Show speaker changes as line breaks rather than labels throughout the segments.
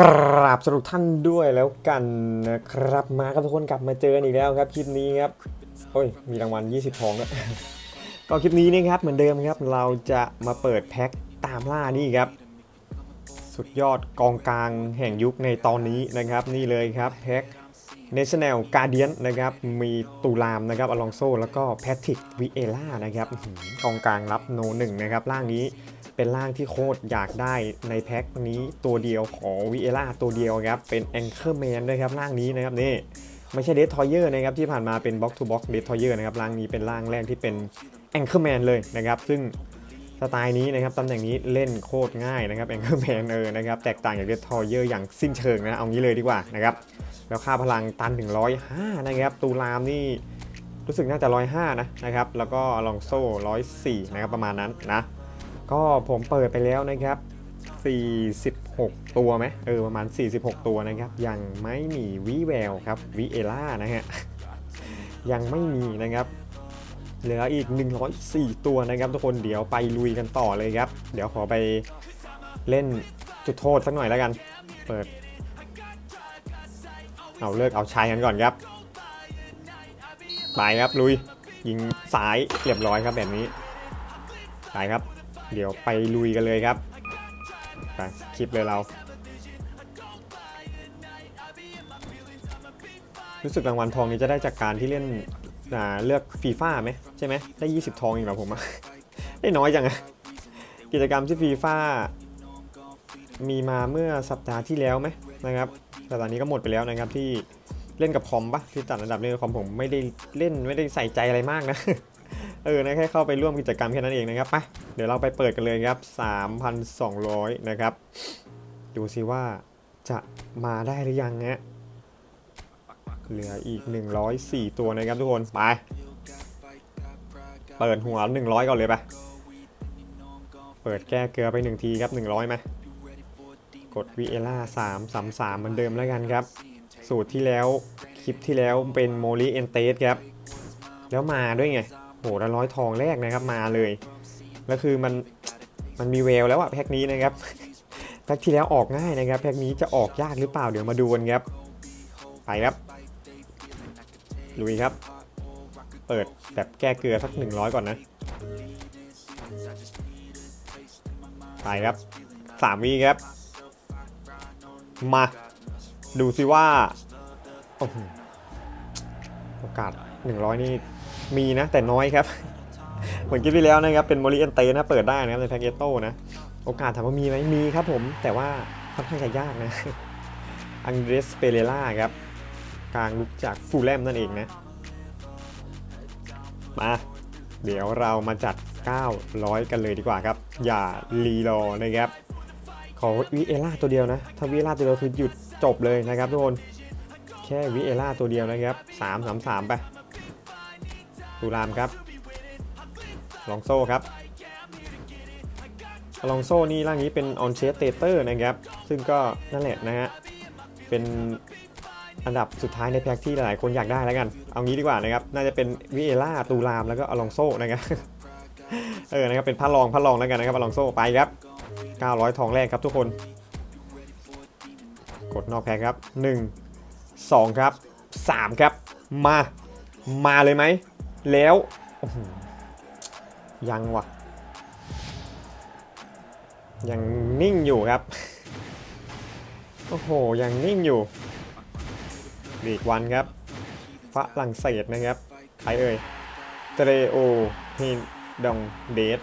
กราบสรุปท่านด้วยแล้วกันนะครับมาครับทุกคนกลับมาเจอกันอีกแล้วครับคลิปนี้ครับโอ้ยมีรางวัล 20 ทองด้วยก็คลิปนี้นะครับเหมือนเดิมครับเราจะมาเปิดแพ็คตามล่านี่ครับ สุดยอดกองกลางแห่งยุคในตอนนี้นะครับ นี่เลยครับแพ็ค National Guardian นะครับมีตูลามนะครับอลองโซแล้วก็แพทริกวิเอล่านะครับกองกลางรับโนหนึ่งนะครับร่างนี้ เป็นร่างที่โคตรอยากได้ในแพ็คนี้ตัวเดียวของวิเอล่าตัวเดียวครับ เป็น Anchorman ด้วยครับร่างนี้นะครับนี่ไม่ใช่เดททอยเยอร์นะครับที่ผ่านมาเป็น Box to Box เดททอยเยอร์นะครับร่างนี้เป็นร่างแรกที่เป็น Anchorman เลยนะครับ ซึ่งสไตล์นี้นะครับตำแหน่งนี้เล่นโคตรง่ายนะครับ Anchorman เออนะครับแตกต่างจากเดททอยเยอร์อย่างสิ้นเชิงนะเอางี้เลยดีกว่านะครับแล้วค่าพลังตันถึง105นะครับตูรามนี่รู้สึกน่าจะ105นะนะครับแล้วก็ลองโซ่104นะครับประมาณนั้นนะ ก็ผมเปิดไปแล้วนะครับ 46 ตัวไหมเออประมาณ 46 ตัวนะครับ ยังไม่มีวิแววครับวิเอล่านะฮะ ยังไม่มีนะครับเหลืออีก 104 ตัวนะครับ ทุกคนเดี๋ยวไปลุยกันต่อเลยครับ เดี๋ยวขอไปเล่นจุดโทษสักหน่อยแล้วกัน เปิด เอาเลิกเอาชายกันก่อนครับไปครับลุย ยิงสายเรียบร้อยครับแบบนี้ไปครับ เดี๋ยวไปลุยกันเลยครับไปคลิปเลยเรา รู้สึกรางวัลทองนี้จะได้จากการที่เล่นเลือกฟีฟ่าไหมใช่ไหมได้ 20 ทองเองเหรอผมอะได้น้อยจังอะกิจกรรมที่ฟีฟ่ามีมาเมื่อสัปดาห์ที่แล้วไหมนะครับแต่ตอนนี้ก็หมดไปแล้วนะครับที่เล่นกับคอมปะที่ตัดอันดับเล่นกับคอมผมไม่ได้เล่นไม่ได้ใส่ใจอะไรมากนะ เออนะแค่เข้าไปร่วมกิจกรรมแค่นั้นเองนะครับไป เดี๋ยวเราไปเปิดกันเลยครับ 3,200 นะครับ ดูซิว่าจะมาได้หรือยังฮะเหลืออีก 104 ตัวนะครับทุกคน ไป เปิดหัว 100 ก่อนเลยไปเปิดแก้เกลือไป 1 ทีครับ 100ไหมกด v ีเอล่า3 3 3 เหมือนเดิมแล้วกันครับ สูตรที่แล้วคลิปที่แล้วเป็นโมลิเอนเตสครับ แล้วมาด้วยไงโหแล้วร้อยทองแรกนะครับมาเลย แล้วคือมันมันมีแววแล้วอะแพ็คนี้นะครับแพ็คที่แล้วออกง่ายนะครับแพ็คนี้จะออกยากหรือเปล่าเดี๋ยวมาดูกันครับไปครับลุยครับ เปิดแบบแก้เกลือสัก100ก่อนนะไปครับ3วีครับ มา ดูสิว่าโอ้โหโอกาส100นี่มีนะแต่น้อยครับ เหมือนคลิปที่แล้วนะครับ เป็นโมลิเอนเตนะ เปิดได้นะครับในแพ็กเกตโต้นะ โอกาสถามว่ามีไหมมีครับผม แต่ว่าค่อนข้างจะยากนะ อังเดรสเปเรล่าครับ กลางลุกจากฟูลแลมนั่นเองนะ มา เดี๋ยวเรามาจัด 900 กันเลยดีกว่าครับ อย่ารีรอนะครับ ขอวิเอล่าตัวเดียวนะ ถ้าวิเอล่าตัวเดียวคือหยุดจบเลยนะครับทุกคน แค่วิเอล่าตัวเดียวนะครับ 3 3 3ไปตูรามครับ ลองโซ่ครับลองโซ่นี่ร่างนี้เป็นออนเชสเตเตอร์นะครับ ซึ่งก็นั่นแหละนะฮะ เป็นอันดับสุดท้ายในแพ็กที่หลายคนอยากได้แล้วกัน เอางี้ดีกว่านะครับ น่าจะเป็นวิเอล่าตูรามแล้วก็อลองโซ่นะครับ เออ นะครับ เป็นพัดลองพัดลองแล้วกันนะครับอลองโซ่ไปครับ 900 ทองแรกครับทุกคน กดนอกแพ็คครับ 1 2 ครับ 3 ครับ มา มาเลยไหม แล้ว ยังวะยังนิ่งอยู่ครับ โอ้โห ยังนิ่งอยู่ลีกวันครับฝรั่งเศสนะครับ ใครเอ่ยเตเโอฮินดองเดส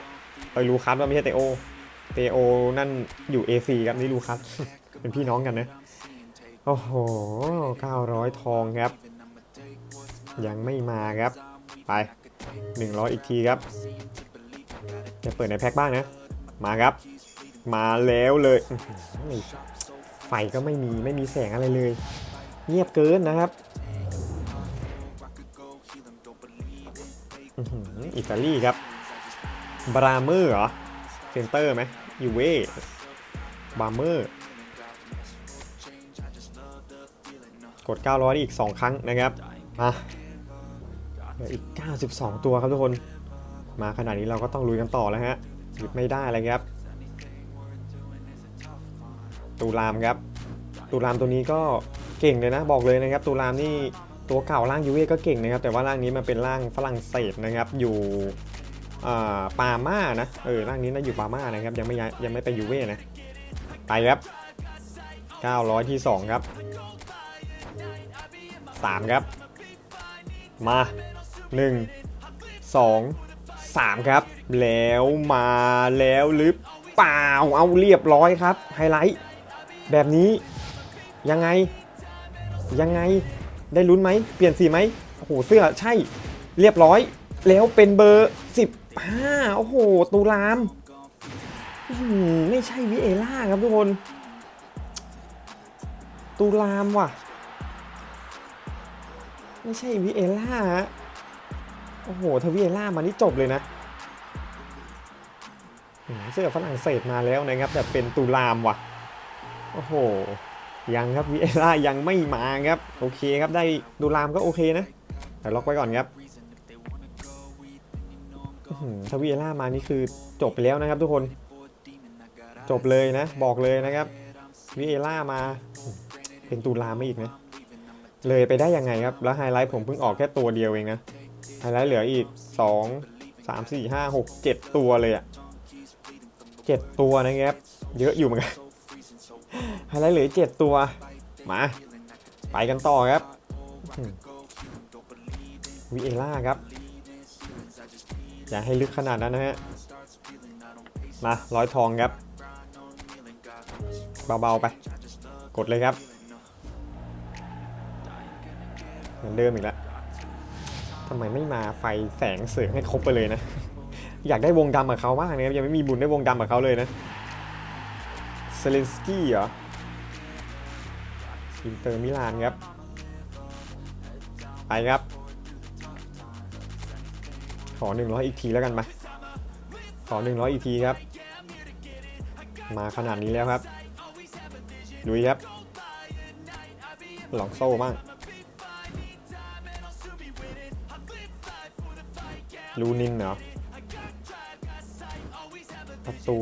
เอ้ยรู้คัสว่าไม่ใช่เตโอ เตโอนั่นอยู่ AC ครับนี่ลูคัส เป็นพี่น้องกันนะ โอ้โห 900 ทองครับ ยังไม่มาครับ ไป 100 อีกทีครับ จะเปิดในแพ็คบ้างนะ มาครับ มาแล้วเลย ไฟก็ไม่มีไม่มีแสงอะไรเลย เงียบเกินนะครับอิตาลีครับ บราเมอร์เหรอ เซนเตอร์ไหมยูเว่บาร์เมอร์ กด 900 อีก 2 ครั้งนะครับ มาเหลืออีก 92 ตัวครับทุกคน มาขนาดนี้เราก็ต้องลุยกันต่อแล้วฮะหยุดไม่ได้เลยครับ ตูรามครับ ตูรามตัวนี้ก็เก่งเลยนะบอกเลยนะครับ ตูรามนี่ตัวเก่าร่างยูเว่ก็เก่งนะครับ แต่ว่าร่างนี้มันเป็นร่างฝรั่งเศสนะครับ อยู่อ่าปาม่านะเออร่างนี้นะอยู่ปาม่านะครับยังไม่ย้ายยังไม่ไปยูเว่นะไปครับ 900 ที่ 2 ครับ 3 ครับ มา 1 2 3 ครับ แล้วมาแล้วหรือเปล่าเอาเรียบร้อยครับ ไฮไลท์ แบบนี้ ยังไง ยังไงได้ลุ้นไหม เปลี่ยนสีไหมโอ้โหเสื้อใช่เรียบร้อย แล้วเป็นเบอร์ 15 โอ้โห ตูรามอื้อหือไม่ใช่วิเอล่าครับทุกคน ตูรามว่ะ ไม่ใช่วิเอล่าฮะ อ้โหถ้าวิเอล่ามานี่จบเลยนะเสื้อฝรั่งเศสมาแล้วนะครับ แต่เป็นตูรามว่ะ โอ้โห ยังครับวิเอล่ายังไม่มาครับ โอเคครับได้ตูรามก็โอเคนะ แต่ล็อกไว้ก่อนครับอื้อหือถ้าวิเอล่ามานี่คือจบไปแล้วนะครับทุกคน จบเลยนะ บอกเลยนะครับวิเอล่ามา เป็นตูรามไม่อีกนะเลยไปได้ยังไงครับ แล้วไฮไลท์ผมเพิ่งออกแค่ตัวเดียวเองนะ ไฮไลท์เหลืออีก2 3 4 5 6 7ตัวเลยอะ7ตัวนะครับ เยอะอยู่เหมือนกันไฮไลท์เหลือ7ตัว มา ไปกันต่อครับวิเอล่าครับ อย่าให้ลึกขนาดนั้นนะฮะ มาร้อยทองครับ เบาๆไป กดเลยครับ เหมือนเดิมอีกแล้ว ทำไมไม่มาไฟแสงเสริงให้ครบไปเลยนะ อยากได้วงดำกับเขาบ้างนะครับยังไม่มีบุญได้วงดำกับเขาเลยนะเซเลนสกี้เหรออินเตอร์มิลานครับ ไปครับ ขอ 100 อีกทีแล้วกันมา ขอ 100 อีกทีครับ มาขนาดนี้แล้วครับลุยครับลองโซ่บ้าง ลูนินเหรอประตู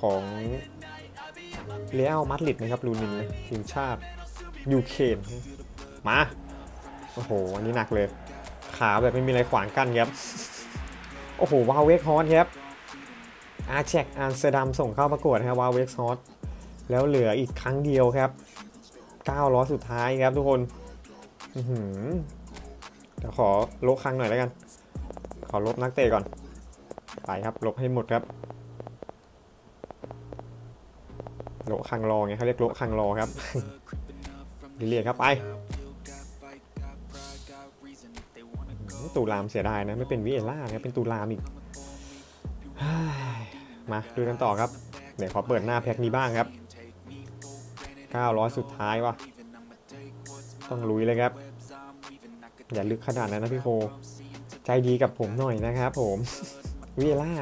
ของเรอัลมาดริดนะครับลูนินทีมชาติยูเครนมา โอ้โห อันนี้หนักเลย ขาแบบไม่มีอะไรขวางกั้นครับ โอ้โห วาเวกฮอสครับ อาแชกอันเซดัมส่งเข้าประกวดนะครับวาเวกฮอสแล้วเหลืออีกครั้งเดียวครับ900สุดท้ายครับทุกคนอือหือเดี๋ยวขอลครั้งหน่อยแล้วกัน ขอลบนักเตะก่อน ไปครับ ลบให้หมดครับ โลคังรอไงเขาเรียกโลคังรอครับเรียกครับไปตูรามเสียดายนะ ไม่เป็นวิเอล่านะเป็นตูรามอีก มาดูกันต่อครับ เดี๋ยวขอเปิดหน้าแพ็คนี้บ้างครับ 900 สุดท้ายวะต้องลุยเลยครับ อย่าลึกขนาดนั้นนะพี่โค ใจดีกับผมหน่อยนะครับผมวิเอล่า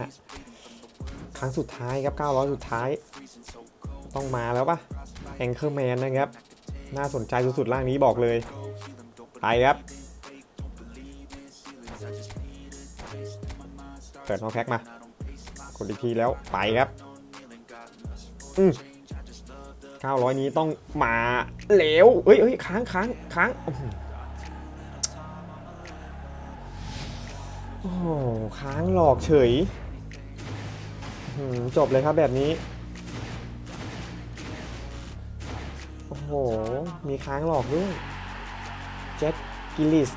ครั้งสุดท้ายครับ 900 สุดท้าย ต้องมาแล้วปะแองเกอร์แมนนะครับ น่าสนใจสุดๆร่างนี้บอกเลย ไปครับ เปิดนอกแพ็คมากดอีกทีแล้วไปครับอืม900 นี้ต้องมาแล้วเอ้ยเอ้ยค้างค้างค้าง โอ้โหค้างหลอกเฉยจบเลยครับแบบนี้ โอ้โห มีค้างหลอกด้วยแจ็คกิลิส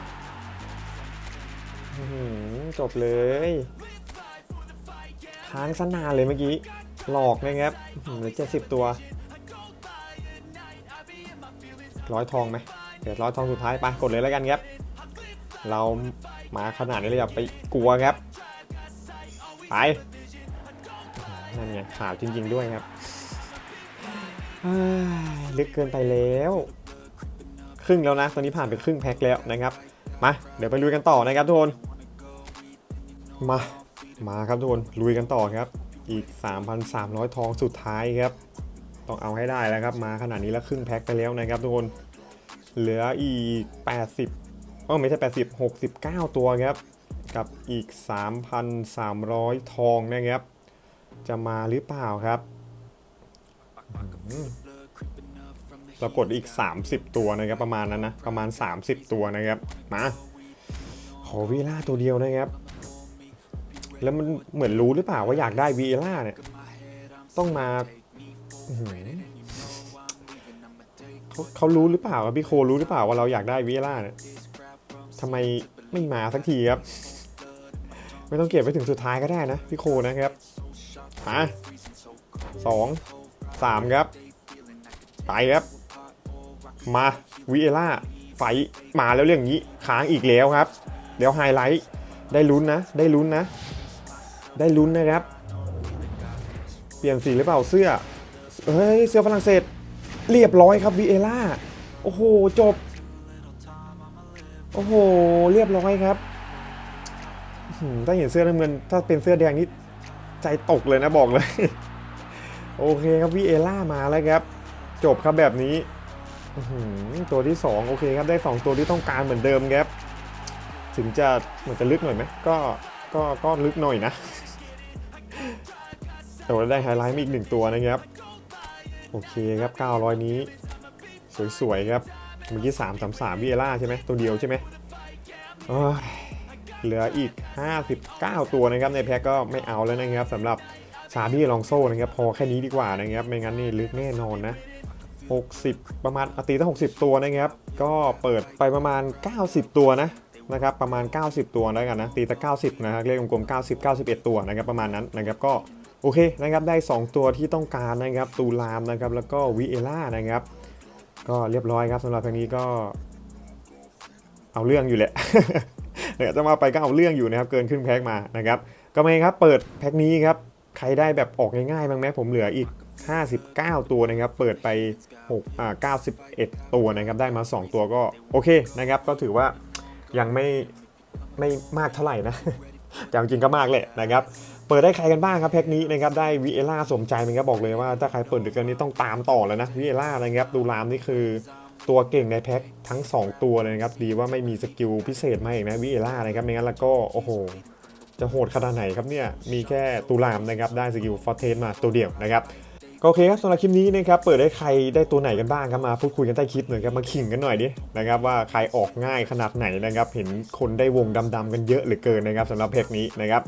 จบเลย ค้างสนานเลยเมื่อกี้ หลอกนะครับเหลือเจ็ดสิบตัว ร้อยทองไหมเดี๋ยวร้อยทองสุดท้ายไปกดเลยแล้วกันครับ เรา มาขนาดนี้เลยอย่าไปกลัวครับ ไป นั่นไงขาวจริง ๆ ด้วยครับเฮ้ยลึกเกินไปแล้ว ครึ่งแล้วนะ ตอนนี้ผ่านไปครึ่งแพ็คแล้วนะครับ มา เดี๋ยวไปลุยกันต่อนะครับทุกคน มา มาครับทุกคน ลุยกันต่อครับ อีก 3,300 ทองสุดท้ายครับ ต้องเอาให้ได้แล้วครับ มาขนาดนี้แล้วครึ่งแพ็คไปแล้วนะครับทุกคน เหลืออีก 80 อไม่ใช่80 69 ตัวครับ กับอีก 3,300 ทองนะครับ จะมาหรือเปล่าครับอืมเรากดอีก 30 ตัวนะครับ ประมาณนั้นนะ ประมาณ 30 ตัวนะครับ มาขอวีล่าตัวเดียวนะครับ แล้วมันเหมือนรู้หรือเปล่าว่าอยากได้วีล่าเนี่ย ต้องมาเขาเขารู้หรือเปล่าพี่โครู้หรือเปล่าว่าเราอยากได้วีล่าเนี่ย ทำไมไม่มาสักทีครับ ไม่ต้องเก็บไว้ถึงสุดท้ายก็ได้นะพี่โคนะครับมาสองสามครับ ไปครับ มาวิเอล่าไฟมาแล้วเรื่องนี้ค้างอีกแล้วครับ เดี๋ยวไฮไลท์ได้ลุ้นนะ ได้ลุ้นนะ ได้ลุ้นนะครับ เปลี่ยนสีหรือเปล่าเสื้อ เฮ้ย เสื้อฝรั่งเศส เรียบร้อยครับวิเอล่า โอ้โห จบ โอ้โห เรียบร้อยครับถ้าเห็นเสื้อน้ำเงิน ถ้าเป็นเสื้อแดงนี่ใจตกเลยนะบอกเลย โอเคครับวิเอล่ามาแล้วครับ จบครับแบบนี้ตัวที่ 2 โอเคครับได้ 2 ตัวที่ต้องการเหมือนเดิมครับ ถึงจะเหมือนจะลึกหน่อยไหมก็ก็ก็ลึกหน่อยนะ แต่ว่าได้ไฮไลท์มาอีกหนึ่งตัวนะครับ โอเคครับ 900 นี้ สวยๆครับ เมื่อกี้3 3 3วิเอล่าใช่ไหมตัวเดียวใช่ไหมเหลืออีก 59 ตัวนะครับในแพ็กก็ไม่เอาแล้วนะครับสำหรับชาบี้ลองโซ่นะครับพอแค่นี้ดีกว่านะครับไม่งั้นนี่ลึกแน่นอนนะ60 ประมาณอตีตั้ง60 ตัวนะครับ ก็เปิดไปประมาณ 90 ตัวนะนะครับประมาณ 90 ตัวแล้วกันนะตีตะ90นะครับเลขกลมๆ90 91 ตัวนะครับประมาณนั้นนะครับก็โอเคนะครับได้ 2 ตัวที่ต้องการนะครับตูลามนะครับแล้วก็วิเอล่านะครับ ก็เรียบร้อยครับสำหรับเพลงนี้ก็เอาเรื่องอยู่แหละเดี๋ยวจะมาไปก็เอาเรื่องอยู่นะครับ เกินครึ่งแพ็กมานะครับ ก็ไม่ครับเปิดแพ็กนี้ครับ ใครได้แบบออกง่ายๆบ้างไหมผมเหลืออีก 59 ตัวนะครับ เปิดไป6อ่า91 ตัวนะครับ ได้มา 2 ตัวก็โอเคนะครับ ก็ถือว่ายังไม่ไม่มากเท่าไหร่นะแต่จริงก็มากแหละนะครับ เปิดได้ใครกันบ้างครับแพ็กนี้นะครับได้วิเอล่าสมใจมันก็บอกเลยว่าถ้าใครเปิดดึกกันนี้ต้องตามต่อแล้วนะวิเอล่านะครับดูรามนี่คือตัวเก่งในแพ็กทั้ง 2 ตัวเลยนะครับดีว่าไม่มีสกิลพิเศษมาอีกนะวิเอล่านะครับไม่งั้นแล้วก็โอ้โหจะโหดขนาดไหนครับเนี่ยมีแค่ตูรามนะครับได้สกิลฟอร์เทนมาตัวเดียวนะครับก็โอเคครับสำหรับคลิปนี้นะครับเปิดได้ใครได้ตัวไหนกันบ้างครับมาพูดคุยกันใต้คลิปหน่อยครับมาขิงกันหน่อยดินะครับว่าใครออกง่ายขนาดไหนนะครับเห็นคนได้วงดำๆกันเยอะเหลือเกินนะครับสำหรับเพจนี้นะครับ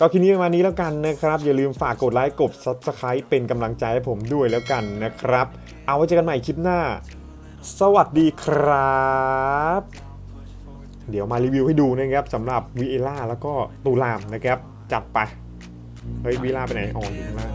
ก็คลิปนี้ประมาณนี้แล้วกันนะครับ อย่าลืมฝากกดไลค์กด subscribe เป็นกำลังใจให้ผมด้วยแล้วกันนะครับ เอาไว้เจอกันใหม่คลิปหน้า สวัสดีครับ เดี๋ยวมารีวิวให้ดูนะครับสำหรับวีเอล่าแล้วก็ตูรามนะครับ จัดไป เฮ้ยวีล่าไปไหนอ๋ออยู่ข้างล่าง